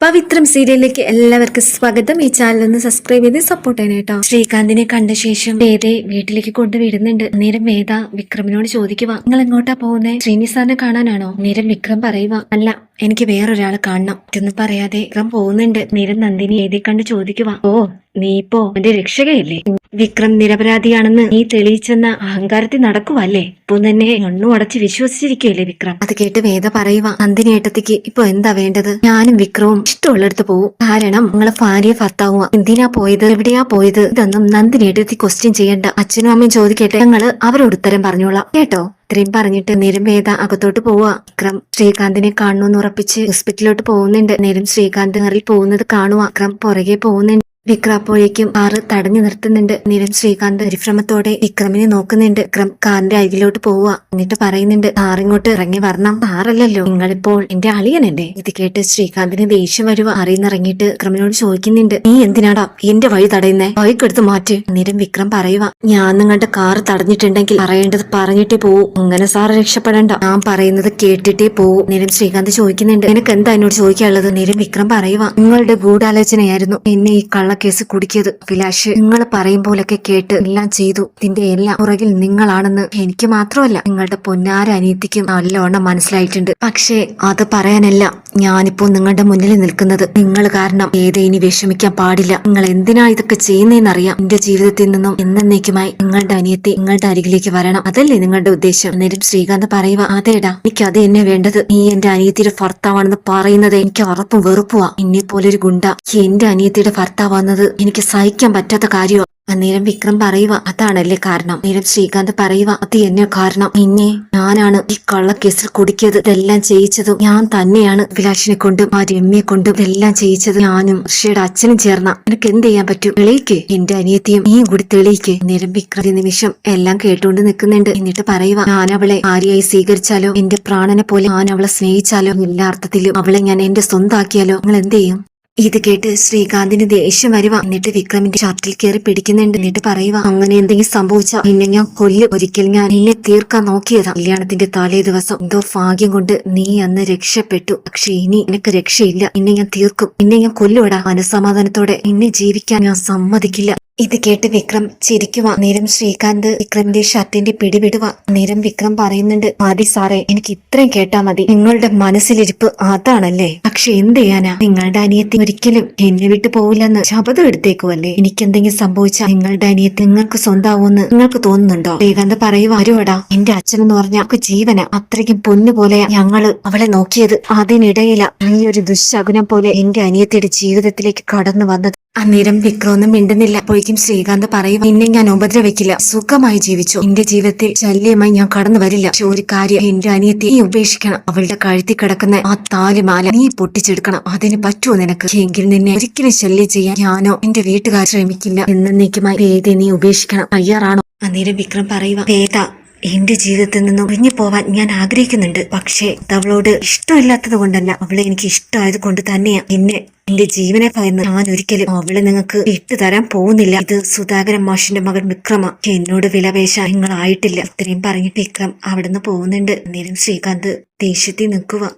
പവിത്രം സീരിയലിലേക്ക് എല്ലാവർക്കും സ്വാഗതം. ഈ ചാനൽ ഒന്ന് സബ്സ്ക്രൈബ് ചെയ്ത് സപ്പോർട്ട് ചെയ്യണം കേട്ടോ ശ്രീകാന്തിനെ കണ്ട ശേഷം വേദയെ വീട്ടിലേക്ക് കൊണ്ടുവിടുന്നുണ്ട് നേരം വേദ വിക്രമിനോട് ചോദിക്കുക നിങ്ങൾ എങ്ങോട്ടാ പോകുന്നത് ശ്രീനിസാറിനെ കാണാനാണോ? നേരം വിക്രം പറയുക അല്ല എനിക്ക് വേറൊരാളെ കാണണം. ഇതൊന്നും പറയാതെ വിക്രം പോകുന്നുണ്ട്. നേരം നന്ദിനി എഴുതി കണ്ട് ചോദിക്കുക ഓ നീ ഇപ്പോ എന്റെ രക്ഷകയല്ലേ? വിക്രം നിരപരാധിയാണെന്ന് നീ തെളിയിച്ചെന്ന അഹങ്കാരത്തിൽ നടക്കുവല്ലേ? ഇപ്പൊ തന്നെ കണ്ണു അടച്ച് വിശ്വസിച്ചിരിക്കുകയല്ലേ വിക്രം? അത് കേട്ട് വേദ പറയുക നന്ദിനി ഏട്ടത്തിക്ക് ഇപ്പൊ എന്താ വേണ്ടത്? ഞാനും വിക്രവും ഇഷ്ടമുള്ളിടത്ത് പോവും. കാരണം നിങ്ങളെ ഭാര്യ ഭർത്താവുക എന്തിനാ പോയത്? എവിടെയാ പോയത്? ഇതൊന്നും നന്ദിനി ഏട്ടത്തി ക്വസ്റ്റ്യൻ ചെയ്യണ്ട. അച്ഛനും അമ്മയും ചോദിക്കട്ടെ? ഞങ്ങൾ അവരോട് ഉത്തരം പറഞ്ഞോളാം. കേട്ടോ? ഇത്രയും പറഞ്ഞിട്ട് നേരം വേദ അകത്തോട്ട് പോവുക അക്രം ശ്രീകാന്തിനെ കാണണമെന്ന് ഉറപ്പിച്ച് ഹോസ്പിറ്റലിലോട്ട് പോകുന്നുണ്ട്. നേരം ശ്രീകാന്ത് കറിൽ പോകുന്നത് കാണുക വിക്രം പുറകെ പോകുന്നുണ്ട്. വിക്രം അപ്പോഴേക്കും കാറ് തടഞ്ഞു നിർത്തുന്നുണ്ട്. നിരൻ ശ്രീകാന്ത് പരിഭ്രമത്തോടെ വിക്രമിനെ നോക്കുന്നുണ്ട്. വിക്രം കാറിന്റെ അരികിലോട്ട് പോവുക. എന്നിട്ട് പറയുന്നുണ്ട് കാറിങ്ങോട്ട് ഇറങ്ങി വരണം. കാറല്ലല്ലോ. നിങ്ങളിപ്പോൾ എന്റെ അളിയനല്ലേ? ഇത് കേട്ട് ശ്രീകാന്തിന് ദേഷ്യം വരുവ. അറിയുന്നിറങ്ങിയിട്ട് വിക്രമിനോട് ചോദിക്കുന്നുണ്ട് നീ എന്തിനാടാ എന്റെ വഴി തടയുന്നേ? വഴിക്കെടുത്ത് മാറ്റ്. നിരൻ വിക്രം പറയുക ഞാൻ നിങ്ങളുടെ കാറ് തടഞ്ഞിട്ടുണ്ടെങ്കിൽ പറയേണ്ടത് പറഞ്ഞിട്ടേ പോവൂ. അങ്ങനെ സാറ് രക്ഷപ്പെടണ്ട. ഞാൻ പറയുന്നത് കേട്ടിട്ടേ പോവൂ. നിരൻ ശ്രീകാന്ത് ചോദിക്കുന്നുണ്ട് നിനക്ക് എന്താ എന്നോട് ചോദിക്കാനുള്ളത്? നിരൻ വിക്രം പറയുക നിങ്ങളുടെ ഗൂഢാലോചനയായിരുന്നു. എന്നെ ഈ കള്ളക്കേസ് കുടുക്കിയത്. അഭിലാഷ് നിങ്ങൾ പറയും പോലൊക്കെ കേട്ട് എല്ലാം ചെയ്തു. ഇതിന്റെ എല്ലാം പുറകിൽ നിങ്ങളാണെന്ന് എനിക്ക് മാത്രമല്ല നിങ്ങളുടെ പൊന്നാര അനിയത്തിക്കും നല്ലോണം മനസ്സിലായിട്ടുണ്ട്. പക്ഷേ അത് പറയാനല്ല. ഞാനിപ്പോ നിങ്ങളുടെ മുന്നിൽ നിൽക്കുന്നത്. നിങ്ങൾ കാരണം ഏതേ ഇനി വിഷമിക്കാൻ പാടില്ല. നിങ്ങൾ എന്തിനാ ഇതൊക്കെ ചെയ്യുന്നതെന്നറിയാം എന്റെ ജീവിതത്തിൽ നിന്നും എന്നേക്കുമായി നിങ്ങളുടെ അനിയത്തി നിങ്ങളുടെ അരികിലേക്ക് വരണം. അതല്ലേ നിങ്ങളുടെ ഉദ്ദേശം. എന്നിട്ട് ശ്രീകാന്ത് പറയുക അതേടാ എനിക്ക് അത് എന്നെ വേണ്ടത്. നീ എന്റെ അനിയത്തിയുടെ ഭർത്താവാണെന്ന് പറയുന്നത് എനിക്ക് ഉറപ്പും വെറുപ്പുവാ. എന്നെ പോലൊരു ഗുണ്ട എന്റെ അനിയത്തിയുടെ ഭർത്താവാന്നത് എനിക്ക് സഹിക്കാൻ പറ്റാത്ത കാര്യമാണ് അന്നേരം വിക്രം പറയുക അതാണല്ലേ കാരണം. നേരം ശ്രീകാന്ത് പറയുക അത് എന്നെ കാരണം. നിന്നെ ഞാനാണ് ഈ കള്ളക്കേസിൽ കുടിക്കിയത്. ഇതെല്ലാം ചെയ്യിച്ചതും ഞാൻ തന്നെയാണ് അഭിലാഷിനെ കൊണ്ടും ആ രമ്യെ കൊണ്ടും ഇതെല്ലാം ചെയ്യിച്ചത് ഞാനും. ഋഷിയുടെ അച്ഛനും ചേർന്ന. എനിക്ക് എന്ത് ചെയ്യാൻ പറ്റും? തെളിയിക്ക്. എന്റെ അനിയത്തിയും നീയും കൂടി തെളിയിക്ക്. നേരം വിക്രം നിമിഷം എല്ലാം കേട്ടുകൊണ്ട് നിൽക്കുന്നുണ്ട്. എന്നിട്ട് പറയുക ഞാൻ അവളെ ഭാര്യയായി സ്വീകരിച്ചാലോ? എന്റെ പ്രാണനെ പോലെ ഞാൻ അവളെ സ്നേഹിച്ചാലോ? എല്ലാ അർത്ഥത്തിലും അവളെ ഞാൻ എന്റെ സ്വന്തമാക്കിയാലോ നിങ്ങൾ എന്ത് ചെയ്യും? ഇത് കേട്ട് ശ്രീകാന്തിന് ദേഷ്യം വരുക എന്നിട്ട് വിക്രമിന്റെ ഷർട്ടിൽ കയറി പിടിക്കുന്നുണ്ട്. എന്നിട്ട് പറയുക അങ്ങനെ എന്തെങ്കിലും സംഭവിച്ച നിന്നെ ഞാൻ കൊല്ലും. ഒരിക്കൽ ഞാൻ നിന്നെ തീർക്കാൻ നോക്കിയതാ. കല്യാണത്തിന്റെ തലേ ദിവസം എന്തോ ഭാഗ്യം കൊണ്ട് നീ അന്ന് രക്ഷപ്പെട്ടു. പക്ഷെ ഇനി നിനക്ക് രക്ഷയില്ല. നിന്നെ ഞാൻ തീർക്കും. നിന്നെ ഞാൻ കൊല്ലുവിടാ. മനസമാധാനത്തോടെ നിന്നെ ജീവിക്കാൻ ഞാൻ സമ്മതിക്കില്ല. ഇത് കേട്ട് വിക്രം ചിരിക്കുക നേരം ശ്രീകാന്ത് വിക്രമിന്റെ ഷർട്ടിന്റെ പിടിവിടുക നേരം വിക്രം പറയുന്നുണ്ട് മതി സാറേ എനിക്ക് ഇത്രയും കേട്ടാ മതി. നിങ്ങളുടെ മനസ്സിലിരിപ്പ് അതാണല്ലേ? പക്ഷെ എന്ത് ചെയ്യാനാ? നിങ്ങളുടെ അനിയത്തി ഒരിക്കലും എന്നെ വിട്ടു പോവില്ലെന്ന് ശബ്ദം എടുത്തേക്കുവല്ലേ? എനിക്ക് എന്തെങ്കിലും സംഭവിച്ചാൽ നിങ്ങളുടെ അനിയത്തി നിങ്ങൾക്ക് സ്വന്തമാവുമെന്ന് നിങ്ങൾക്ക് തോന്നുന്നുണ്ടോ? ശ്രീകാന്ത് പറയുക വരുവടാ എന്റെ അച്ഛൻ എന്ന് പറഞ്ഞ നമുക്ക് ജീവന അത്രയ്ക്കും പൊന്നു പോലെ ഞങ്ങൾ അവളെ നോക്കിയത്. അതിനിടയില ഈ ഒരു ദുശകുനം പോലെ എന്റെ അനിയത്തിയുടെ ജീവിതത്തിലേക്ക് കടന്നു വന്നത്. അന്നേരം വിക്രമൊന്നും മിണ്ടുന്നില്ല. അപ്പോഴേക്കും ശ്രീകാന്ത് പറയും നിന്നെ ഞാൻ ഉപദ്രവിക്കില്ല. സുഖമായി ജീവിച്ചു. എന്റെ ജീവിതത്തിൽ ശല്യമായി ഞാൻ കടന്നു വരില്ല. പക്ഷെ ഒരു കാര്യം എന്റെ അനിയത്തെ നീ ഉപേക്ഷിക്കണം. അവളുടെ കഴുത്തി കിടക്കുന്ന ആ താലിമാല നീ പൊട്ടിച്ചെടുക്കണം. അതിന് പറ്റുമോ നിനക്ക്? എങ്കിൽ നിന്നെ ഒരിക്കലും ശല്യം ചെയ്യാൻ ഞാനോ എന്റെ വീട്ടുകാർ ശ്രമിക്കില്ല. എന്നേക്കുമായി വേദി നീ ഉപേക്ഷിക്കണം. തയ്യാറാണോ? അന്നേരം വിക്രം പറയുക വേദ എന്റെ ജീവിതത്തിൽ നിന്നും ഒഴിഞ്ഞു പോവാൻ ഞാൻ ആഗ്രഹിക്കുന്നുണ്ട്. പക്ഷേ അവളോട് ഇഷ്ടമില്ലാത്തത് കൊണ്ടല്ല. അവളെ എനിക്ക് ഇഷ്ടമായത് കൊണ്ട് തന്നെയാ. എന്നെ എന്റെ ജീവനെ ഭയന്ന് ഞാൻ ഒരിക്കലും അവളെ നിങ്ങൾക്ക് ഇട്ടുതരാൻ പോകുന്നില്ല. ഇത് സുധാകരൻ മാഷിന്റെ മകൻ വിക്രമ. എന്നോട് വിലപേശ നിങ്ങളായിട്ടില്ല. ഇത്രയും പറഞ്ഞിട്ട് വിക്രം അവിടുന്ന് പോകുന്നുണ്ട്. അന്നേരം ശ്രീകാന്ത് ദേഷ്യത്തിൽ നിൽക്കുക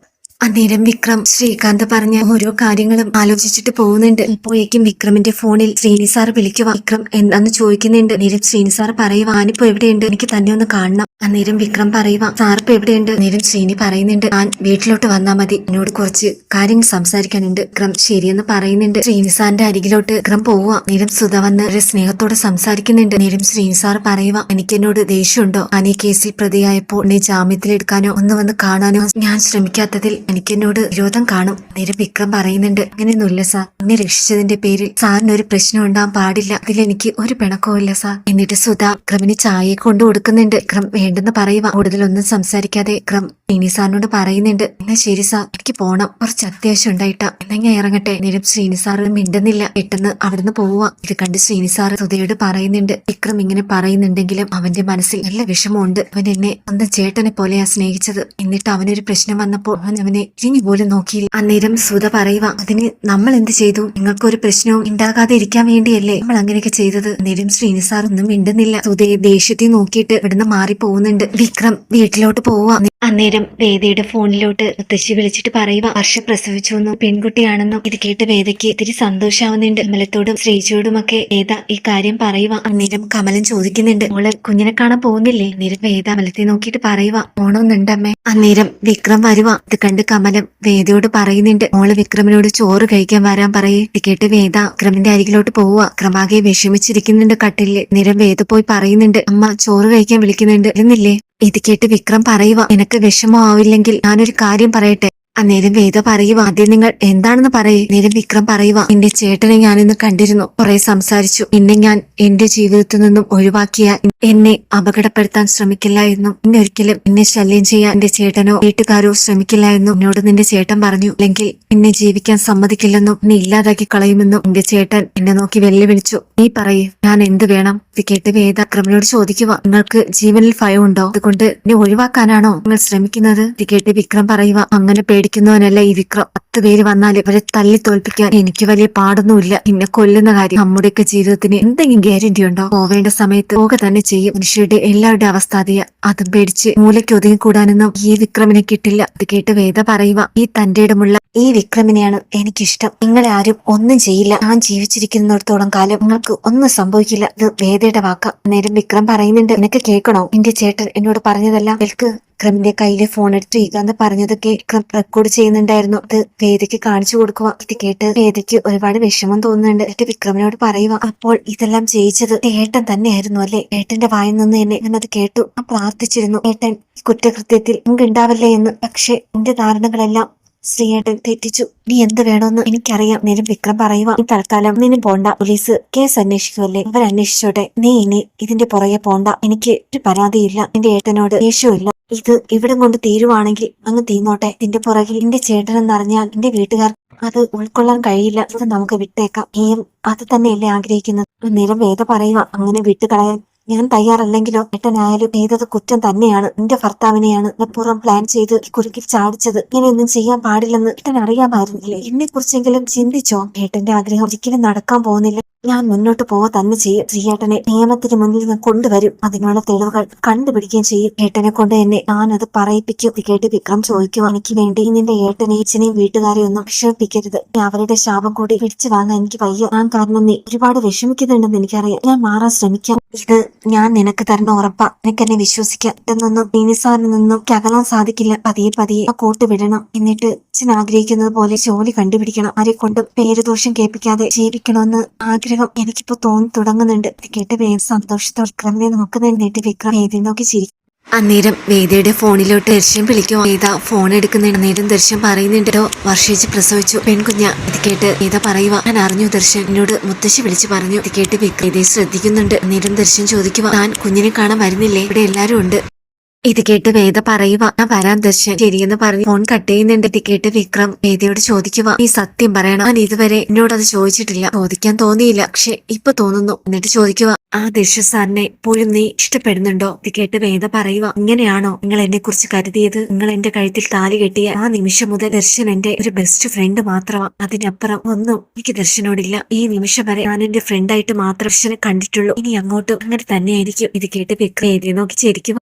അന്നേരം വിക്രം ശ്രീകാന്ത് പറഞ്ഞ ഓരോ കാര്യങ്ങളും ആലോചിച്ചിട്ട് പോകുന്നുണ്ട്. ഇപ്പോഴേക്കും വിക്രമിന്റെ ഫോണിൽ ശ്രീനിസാർ വിളിക്കുക വിക്രം എന്താന്ന് ചോദിക്കുന്നുണ്ട്. അന്നേരം ശ്രീനിസാർ പറയുക ആനിപ്പോ എവിടെയുണ്ട്? എനിക്ക് തന്നെ ഒന്ന് കാണണം. അന്നേരം വിക്രം പറയുക സാർ ഇപ്പൊ എവിടെയുണ്ട്? അന്നേരം ശ്രീനി പറയുന്നുണ്ട് ഞാൻ വീട്ടിലോട്ട് വന്നാൽ മതി. എന്നോട് കുറച്ച് കാര്യങ്ങൾ സംസാരിക്കാനുണ്ട്. വിക്രം ശരിയെന്ന് പറയുന്നുണ്ട്. ശ്രീനിസാറിന്റെ അരികിലോട്ട് വിക്രം പോവുക നേരം സുധ വന്ന് ഒരു സ്നേഹത്തോടെ സംസാരിക്കുന്നുണ്ട്. നേരം ശ്രീനിസാർ പറയുക എനിക്ക് എന്നോട് ദേഷ്യമുണ്ടോ? ഞാൻ കേസിൽ പ്രതിയായപ്പോൾ എന്നെ ജാമ്യത്തിലെടുക്കാനോ ഒന്ന് വന്ന് കാണാനോ? ഞാൻ ശ്രമിക്കാത്തതിൽ എനിക്ക് എന്നോട് വിരോധം കാണും. നേരെ വിക്രം പറയുന്നുണ്ട് അങ്ങനെയൊന്നുമില്ല സാർ എന്നെ രക്ഷിച്ചതിന്റെ പേരിൽ സാറിന് ഒരു പ്രശ്നം ഉണ്ടാകാൻ പാടില്ല. അതിൽ എനിക്ക് ഒരു പിണക്കവും ഇല്ല സാർ എന്നിട്ട് സുധ വിക്രമിന് ചായ കൊണ്ടു കൊടുക്കുന്നുണ്ട്. വിക്രം വേണ്ടെന്ന് പറയുക കൂടുതലൊന്നും സംസാരിക്കാതെ വിക്രം ഇനി സാറിനോട് പറയുന്നുണ്ട് എന്നാ ശരി സാർ എനിക്ക് പോണം. കുറച്ച് അത്യാവശ്യം ഉണ്ടായിട്ടാ. എന്നാ ഇറങ്ങട്ടെ. നേരം ശ്രീനി സാർ മിണ്ടുന്നില്ല. പെട്ടെന്ന് അവിടുന്ന് പോവുക ഇത് കണ്ട് ശ്രീനി സാർ സുധയോട് പറയുന്നുണ്ട് വിക്രം ഇങ്ങനെ പറയുന്നുണ്ടെങ്കിലും അവന്റെ മനസ്സിൽ നല്ല വിഷമമുണ്ട്. അവൻ എന്നെ സ്വന്തം ചേട്ടനെ പോലെയാ സ്നേഹിച്ചത്. എന്നിട്ട് അവനൊരു പ്രശ്നം വന്നപ്പോൾ അവൻ അവനെ ഭർത്താവിനെ ഇനി പോലും നോക്കിയില്ല. അന്നേരം സുധ പറയുക അതിന് നമ്മൾ എന്ത് ചെയ്തു? നിങ്ങൾക്കൊരു പ്രശ്നവും ഉണ്ടാകാതെ ഇരിക്കാൻ വേണ്ടിയല്ലേ നമ്മൾ അങ്ങനെയൊക്കെ ചെയ്തത്? അന്നേരം ശ്രീനിസാർ ഒന്നും മിണ്ടുന്നില്ല. സുധയെ ദേഷ്യത്തിൽ നോക്കിയിട്ട് ഇവിടുന്ന് മാറി പോകുന്നുണ്ട്. വിക്രം വീട്ടിലോട്ട് പോവുക അന്നേരം വേദയുടെ ഫോണിലോട്ട് മുത്തശ്ശി വിളിച്ചിട്ട് പറയുക വർഷ പ്രസവിച്ചു എന്നും പെൺകുട്ടിയാണെന്നും ഇത് കേട്ട് വേദയ്ക്ക് ഇത്തിരി സന്തോഷാവുന്നുണ്ട്. കമലത്തോടും ശ്രീജിയോടും ഒക്കെ വേദ ഈ കാര്യം പറയുക അന്നേരം കമലൻ ചോദിക്കുന്നുണ്ട് മോൾ കുഞ്ഞിനെ കാണാൻ പോകുന്നില്ലേ? അന്നേരം വേദ കമലത്തെ നോക്കിയിട്ട് പറയുക പോണമെന്നുണ്ടമ്മേ അന്നേരം വിക്രം വരുക ഇത് കണ്ട് കമലം വേദയോട് പറയുന്നുണ്ട്. മോൾ വിക്രമിനോട് ചോറ് കഴിക്കാൻ വരാൻ പറയേ. ടിക്കറ്റ് വേദ വിക്രമിന്റെ അരികിലോട്ട് പോവുക. ക്രമാകെ വിഷമിച്ചിരിക്കുന്നുണ്ട് കട്ടിൽ നിരം വേദ പോയി പറയുന്നുണ്ട്. അമ്മ ചോറ് കഴിക്കാൻ വിളിക്കുന്നുണ്ട്. ഇരുന്നില്ലേ ഇത് കേട്ട് വിക്രം പറയുക നിനക്ക് വിഷമമാവില്ലെങ്കിൽ ഞാനൊരു കാര്യം പറയട്ടെ. അന്നേരം വേദ പറയുക ആദ്യം നിങ്ങൾ എന്താണെന്ന് പറയേ. നേരം വിക്രം പറയുക എന്റെ ചേട്ടനെ ഇന്ന് കണ്ടിരുന്നു. കുറെ സംസാരിച്ചു. എന്നെ ഞാൻ എന്റെ ജീവിതത്തിൽ നിന്നും ഒഴിവാക്കിയ എന്നെ അപകടപ്പെടുത്താൻ ശ്രമിക്കില്ല എന്നും ഇനി ഒരിക്കലും എന്നെ ശല്യം ചെയ്യാൻ എന്റെ ചേട്ടനോ വീട്ടുകാരോ ശ്രമിക്കില്ല എന്നും എന്നോട് നിന്റെ ചേട്ടൻ പറഞ്ഞു. അല്ലെങ്കിൽ എന്നെ ജീവിക്കാൻ സമ്മതിക്കില്ലെന്നും എന്നെ ഇല്ലാതാക്കി കളയുമെന്നും എന്റെ ചേട്ടൻ എന്നെ നോക്കി വെല്ലുവിളിച്ചു. നീ പറയേ ഞാൻ എന്ത് വേണം? ഇത് കേട്ട് വേദ വിക്രമിനോട് ചോദിക്കുക നിങ്ങൾക്ക് ജീവനിൽ ഭയമുണ്ടോ? അതുകൊണ്ട് എന്നെ ഒഴിവാക്കാനാണോ നിങ്ങൾ ശ്രമിക്കുന്നത്? ഇത് കേട്ട് വിക്രം പറയുക അങ്ങനെ പേടിക്കുന്നവനല്ല ഈ വിക്രം. പത്ത് പേര് വന്നാൽ ഇവരെ തല്ലി തോൽപ്പിക്കാൻ എനിക്ക് വലിയ പാടൊന്നുമില്ല. എന്നെ കൊല്ലുന്ന കാര്യം നമ്മുടെയൊക്കെ ജീവിതത്തിന് എന്തെങ്കിലും ഗ്യാരണ്ടി ഉണ്ടോ പോവേണ്ട സമയത്ത് പോക തന്നെ ചെയ്യും. മനുഷ്യരുടെ എല്ലാവരുടെ അവസ്ഥ അതിയ അതും പേടിച്ച് മൂലയ്ക്ക് ഒതുങ്ങിക്കൂടാനൊന്നും ഈ വിക്രമിനെ കിട്ടില്ല. അത് കേട്ട് വേദ പറയുക ഈ തന്റെ ഇടമുള്ള ഈ വിക്രമിനെയാണ് എനിക്കിഷ്ടം. നിങ്ങളെ ആരും ഒന്നും ചെയ്യില്ല. ഞാൻ ജീവിച്ചിരിക്കുന്നിടത്തോളം കാലം നിങ്ങൾക്ക് ഒന്നും സംഭവിക്കില്ല. ഇത് വേദയുടെ വാക്ക. നേരം വിക്രം പറയുന്നുണ്ട് നിനക്ക് കേൾക്കണോ? എന്റെ ചേട്ടൻ എന്നോട് പറഞ്ഞതെല്ലാം കേൾക്ക്. വിക്രമിന്റെ കയ്യിലെ ഫോൺ എടുത്ത് എന്ന് പറഞ്ഞതൊക്കെ വിക്രം റെക്കോർഡ് ചെയ്യുന്നുണ്ടായിരുന്നു. അത് വേദയ്ക്ക് കാണിച്ചു കൊടുക്കുക ഇത് കേട്ട് വേദയ്ക്ക് ഒരുപാട് വിഷമം തോന്നുന്നുണ്ട്. എന്നിട്ട് വിക്രമിനോട് പറയുക അപ്പോൾ ഇതെല്ലാം ചെയ്യിച്ചത് ഏട്ടൻ തന്നെയായിരുന്നു അല്ലെ? ഏട്ടന്റെ വായിൽ നിന്ന് തന്നെ ഞാനത് കേട്ടു. ഞാൻ പ്രാർത്ഥിച്ചിരുന്നു. ഏട്ടൻ കുറ്റകൃത്യത്തിൽ ഉണ്ടാവില്ലേ എന്ന്. പക്ഷെ എന്റെ ധാരണകളെല്ലാം ശ്രീയേട്ടൻ തെറ്റിച്ചു. നീ എന്ത് വേണമെന്ന് എനിക്കറിയാം. നേരം വിക്രം പറയുക ഈ തൽക്കാലം നിന്നെ പോണ്ട. പോലീസ് കേസ് അന്വേഷിക്കുമല്ലേ അവർ അന്വേഷിച്ചോട്ടെ നീ ഇനി ഇതിന്റെ പുറകെ പോണ്ട. എനിക്ക് ഒരു പരാതിയില്ല. എന്റെ ഏട്ടനോട് ദേഷ്യമില്ല ഇത് ഇവിടം കൊണ്ട് തീരുവാണെങ്കിൽ അങ്ങ് തീന്നോട്ടെ. നിന്റെ പുറകിൽ എന്റെ ചേട്ടനെന്നറിഞ്ഞാൽ എന്റെ വീട്ടുകാർ അത് ഉൾക്കൊള്ളാൻ കഴിയില്ല അത് നമുക്ക് വിട്ടേക്കാം. നീയും അത് തന്നെയല്ലേ ആഗ്രഹിക്കുന്നത്? നിലം വേദ പറയുക അങ്ങനെ വിട്ടുകളയാൻ ഞാൻ തയ്യാറല്ലെങ്കിലോ? ഏട്ടനായാലും ചെയ്തത് കുറ്റം തന്നെയാണ്. എന്റെ ഭർത്താവിനെയാണ് അപ്പുറം പ്ലാൻ ചെയ്ത് കുരുക്കിൽ ചാടിച്ചത്. ഇങ്ങനെയൊന്നും ചെയ്യാൻ പാടില്ലെന്ന് ഏട്ടൻ അറിയാമായിരുന്നില്ലേ എന്നെ കുറിച്ചെങ്കിലും ചിന്തിച്ചോ? ഏട്ടന്റെ ആഗ്രഹം ഒരിക്കലും നടക്കാൻ പോകുന്നില്ല. ഞാൻ മുന്നോട്ട് പോവാ തന്നെ ചെയ്യും. ശ്രീയേട്ടനെ നിയമത്തിന് മുന്നിൽ ഞാൻ കൊണ്ടുവരും. അതിനുള്ള തെളിവുകൾ കണ്ടുപിടിക്കുകയും ചെയ്യും. ഏട്ടനെ കൊണ്ട് തന്നെ ഞാൻ അത് പറയിപ്പിക്കും. കേട്ട് വിക്രം ചോദിക്കും എനിക്ക് വേണ്ടി നിന്റെ ഏട്ടനെ അച്ഛനെയും വീട്ടുകാരെയും ഒന്നും വിഷമിപ്പിക്കരുത്. അവരുടെ ശാപം കൂടി പിടിച്ചു വാങ്ങാൻ എനിക്ക് വയ്യ. ഞാൻ കാരണം നീ ഒരുപാട് വിഷമിക്കുന്നുണ്ടെന്ന് എനിക്കറിയാം. ഞാൻ മാറാൻ ശ്രമിക്കാം. ഇത് ഞാൻ നിനക്ക് തരുന്ന ഉറപ്പാ. നിനക്ക് എന്നെ വിശ്വസിക്കാം. ഇതെന്നൊന്നും നിന്നും അകലാൻ സാധിക്കില്ല. പതിയെ പതിയെ ആ കോട്ട് വിടണം. എന്നിട്ട് അച്ഛൻ ആഗ്രഹിക്കുന്നത് പോലെ ജോലി കണ്ടുപിടിക്കണം. ആരെ കൊണ്ടും പേരുദോഷം കേൾപ്പിക്കാതെ ജീവിക്കണമെന്ന് ആഗ്രഹം എനിക്കിപ്പോ തോന്നി തുടങ്ങുന്നുണ്ട്. കേട്ട് വേഗം സന്തോഷത്തോടെ വിക്രമിനെ നോക്കുന്നുണ്ട് വിക്രം വേദി നോക്കി ചിരിക്കും അന്നേരം വേദയുടെ ഫോണിലോട്ട് ദർശനം വിളിക്കും. വേദ ഫോൺ എടുക്കുന്നുണ്ട് അന്നേരം ദർശനം പറയുന്നുണ്ടോ. വർഷിച്ച് പ്രസവിച്ചു. പെൺകുഞ്ഞ. ഇത് കേട്ട് വേദ പറയുക ഞാൻ അറിഞ്ഞു ദർശൻ. എന്നോട് മുത്തശ്ശി വിളിച്ചു പറഞ്ഞു. ഇത് കേട്ട് വേദയെ ശ്രദ്ധിക്കുന്നുണ്ട്. അന്നേരം ദർശൻ ചോദിക്കുക ഞാൻ കുഞ്ഞിനെ കാണാൻ വരുന്നില്ലേ? ഇവിടെ എല്ലാരും ഉണ്ട്. ഇത് കേട്ട് വേദ പറയുക ഞാൻ വരാൻ ദർശൻ. ശരിയെന്ന് പറഞ്ഞു ഫോൺ കട്ട് ചെയ്യുന്നുണ്ട്. ഇത് കേട്ട് വിക്രം വേദയോട് ചോദിക്കുക നീ സത്യം പറയണം? ഞാൻ ഇതുവരെ എന്നോട് അത് ചോദിച്ചിട്ടില്ല. ചോദിക്കാൻ തോന്നിയില്ല. പക്ഷെ ഇപ്പൊ തോന്നുന്നു. എന്നിട്ട് ചോദിക്കുക ആ ദർശ സാറിനെ പോലും നീ ഇഷ്ടപ്പെടുന്നുണ്ടോ? ഇത് കേട്ട് വേദ പറയുക ഇങ്ങനെയാണോ നിങ്ങൾ എന്നെ കുറിച്ച് കരുതിയത്? നിങ്ങൾ എന്റെ കഴുത്തിൽ താലി കെട്ടിയ ആ നിമിഷം മുതൽ ദർശൻ എന്റെ ഒരു ബെസ്റ്റ് ഫ്രണ്ട് മാത്രമാണ് അതിനപ്പുറം ഒന്നും എനിക്ക് ദർശനോടില്ല. ഈ നിമിഷം വരെ ഞാൻ എന്റെ ഫ്രണ്ടായിട്ട് മാത്രം ദർശനെ കണ്ടിട്ടുള്ളൂ. ഇനി അങ്ങോട്ട് അങ്ങനെ തന്നെയായിരിക്കും. ഇത് കേട്ട് വിക്രം നോക്കി ചിരിക്കും